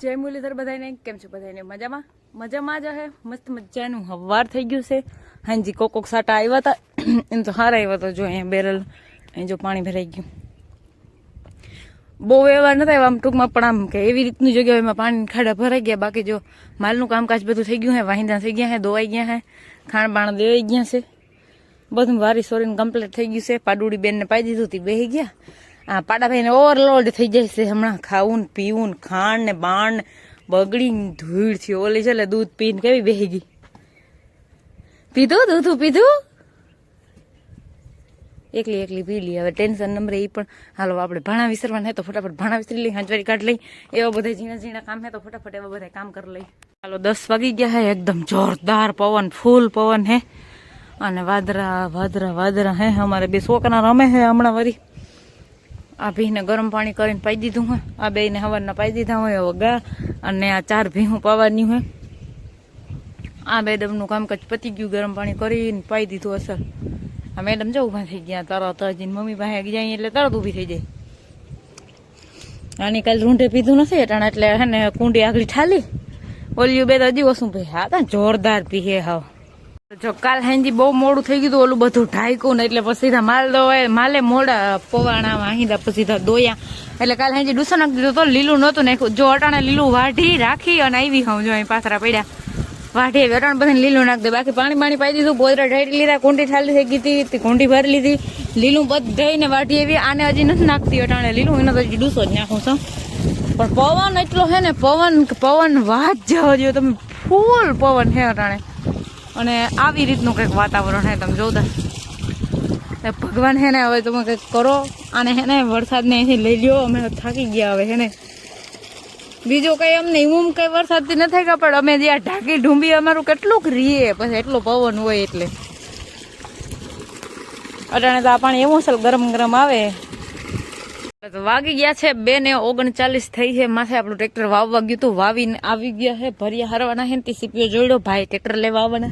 જય મુરલીધર બધાને કેમ છો બધાને મજામાં? મજામાં જ હે. મસ્ત મજાનું હવાર થઈ ગયું છે. હાંજી કોક કોક સાટા આવ્યા હતા એમ તો હાર આવ્યા તો જો અહીંયા બેરલ, અહીં જો પાણી ભરાઈ ગયું. બહુ એવા નતા આવ્યા આમ ટૂંકમાં, પણ આમ કે એવી રીતની જગ્યાએ પાણી ખાડા ભરાઈ ગયા. બાકી જો માલનું કામકાજ બધું થઈ ગયું હે. વાહિંદા થઈ ગયા હે, ધોવાઈ ગયા હે. ખાણ બાણ દેવાઈ ગયા છે. બધું વારી સોરીને કમ્પ્લીટ થઈ ગયું છે. પાડુડી બેનને પાઈ દીધું હતી બેહી ગયા. આ પાડાભાઈને ઓવરલોડ થઈ જાય છે હમણાં. ખાવું પીવું ને ખાંડ ને બાણ ને બગડી ધૂળ થયું. ઓલી છે એટલે દૂધ પીને કેવી બેહી ગઈ? પીધું દૂધું પીધું? એકલી એકલી પી લી. હવે ટેન્શન નંબરે એ પણ. હાલો, આપણે ભાણા વિસરવાના હે તો ફટાફટ ભાણા વિસરી લઈ હાંચવારી કાઢ લઈ એવા બધા ઝીણા ઝીણા કામ હે તો ફટાફટ એવા બધા કામ કરી લઈ હાલો, દસ વાગી ગયા હે. એકદમ જોરદાર પવન, ફૂલ પવન હે. અને વાદરા વાદરા વાદરા હે. અમારે બે છોકરા રમે હે હમણાં વરી આ ભીને ગરમ પાણી કરીને પાઈ દીધું હોય. આ બેને હવારના પાઈ દીધા હોય, હવે ગા. અને આ ચાર ભીહું પાવાની હોય. આ મેડમનું કામકાજ પતી ગયું, ગરમ પાણી કરીને પાઈ દીધું અસર આ મેડમ જો ઊભા થઈ ગયા તરત જ મમ્મી પાસે જાય એટલે તરત ઊભી થઈ જાય. આની કાલે રૂંઢે પીધું નથી, અટાણા એટલે હે ને કુંડી આગળ ઠાલી. ઓલિયું બે તો હજી ઓછું ભાઈ હા જોરદાર પીએ હાવ. જો કાલ હાંજી બહુ મોડું થઈ ગયું ઓલું બધું ઢાંક્યું ને એટલે પછી માલ દોવાય, માલે મોડા પવાણા વાહિંદા પછી દોયા. એટલે કાલ હાંજી ડુસો નાખી દીધું તો લીલું નહોતું નાખ્યું. જો અટાણે લીલું વાઢી રાખી અને આવી હું જો અહીં પાથરા પડ્યા. વાઢી આવી, અટાણે બધાને લીલું નાખી દે બાકી પાણી પાણી પાઈ દીધું, ગોદરા ઢાળી લીધા, કુંડી ઠાલી થઈ ગઈ હતી, કુંડી ભરી લીધી. લીલું બધાને વાઢી એવી આને હજી નથી નાખતી અટાણે લીલું, એને તો હજી ડૂસો જ નાખું છું. પણ પવન એટલો હે ને, પવન પવન વાત જાવ જો તમે ફૂલ પવન હે અટાણે. અને આવી રીતનું કંઈક વાતાવરણ હે તમે જોતા. ભગવાન હે ને, હવે તમે કંઈક કરો. અને હે ને, વરસાદને અહીંથી લઈ લ્યો. અમે થાકી ગયા હવે હે ને. બીજું કંઈ અમને એવું કંઈ વરસાદથી ન થાય પણ અમે જ્યાં ઢાંકી ઢૂંબી અમારું કેટલુંક રીએ. પછી એટલો પવન હોય એટલે. અટાણે તો આ પાણી એવું છે ગરમ ગરમ આવે. વાગી ગયા છે બે ને ઓગણચાલીસ થઈ છે. માથે આપણું ટ્રેક્ટર વાવવા ગયું હતું. વાવીને આવી ગયા છે. ભર્યા હરવાના છે તે સીપીઓ જોડ્યો. ભાઈ ટ્રેક્ટર લેવા આવવાના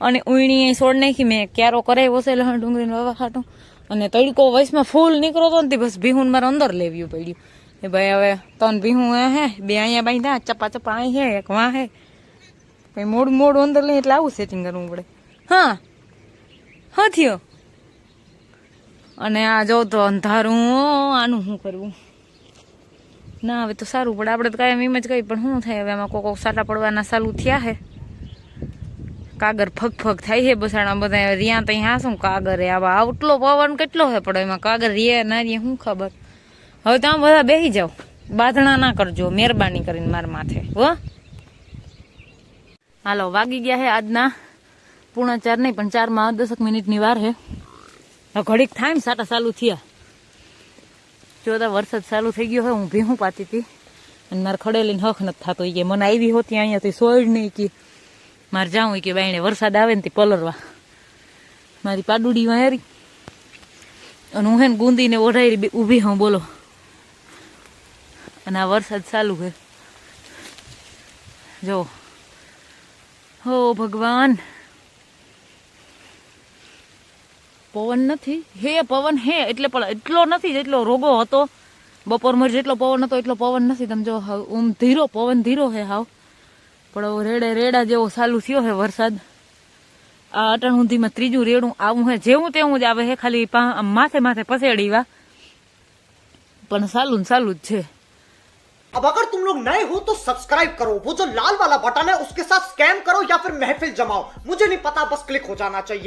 અને અહીં સોડ નાખી. મેં ક્યારો કરાવ્યો છે લહણ ડુંગળીને વાવા ખાટું. અને તડકો વયસમાં ફૂલ નીકળો હતો ને બસ ભીહું મારે અંદર લેવ્યું પડ્યું. એ ભાઈ હવે ત્રણ ભીહું હે બે અહીંયા બાંધ્યા ચપા ચપા અહીં હે, એક વાં હે. પછી મોડું મોડું અંદર લઈ એટલે આવું સેટિંગ કરવું પડે. હા. હા થયો. અને આ જો તો અંધારું આનું શું કરવું? ના, હવે તો સારું પડે. આપણે તો કાયમ એમ જ કહી પણ શું થાય હવે? આમાં કોક સાટા પડવાના ચાલુ થયા હે. કાગર ફગ ફગ થાય છે બસાણા બધા રિયા ત્યાં હા શું કાગર આવા આટલો પવન કેટલો હે પડે એમાં? કાગર રિયા ના રિયા શું ખબર? હવે તમે બધા બેસી જાઓ. બાંધણા ના કરજો, મહેરબાની કરીને મારા માથે. હો? હાલો, વાગી ગયા હે આજના. પૂર્ણ ચાર નહીં, પણ ચારમાં દસક મિનિટની વાર હવે ઘડીક થાય ને સાટા ચાલુ થયા. જો વરસાદ ચાલુ થઈ ગયો હોય, હું ભીહું પાતી હતી. અને મારે ખડેલીને હખ નથી થતો. કે મને આવી હોતી અહીંયાથી સોળ નહીં કે મારે જાઉં કે બાઈને વરસાદ આવે ને તે પલરવા. મારી પાડુડી વાયરી અને હું હે ને ગુંદીને ઓઢાઈ ઊભી હું બોલો. અને આ વરસાદ ચાલુ છે. જો. હો ભગવાન. પવન નથી હે પવન હે એટલે પણ એટલો નથી જેટલો રોગો હતો બપોર મર જેટલો પવન હતો એટલો પવન નથી તમે જો હાવ ઓમ ધીરો પવન ધીરો હે હાવ પણ હવે રેડે રેડા જેવો ચાલુ થયો હે વરસાદ આ અટણ સુધીમાં ત્રીજું રેડું આવું હે જેવું તેવું જ આવે હે ખાલી પા- આમ માથે માથે પસેડીવા પણ ચાલુ ને ચાલુ જ છે अब अगर तुम लोग नए हो तो सब्सक्राइब करो वो जो लाल वाला बटन है उसके साथ स्कैम करो या फिर महफिल जमाओ मुझे नहीं पता बस क्लिक हो जाना चाहिए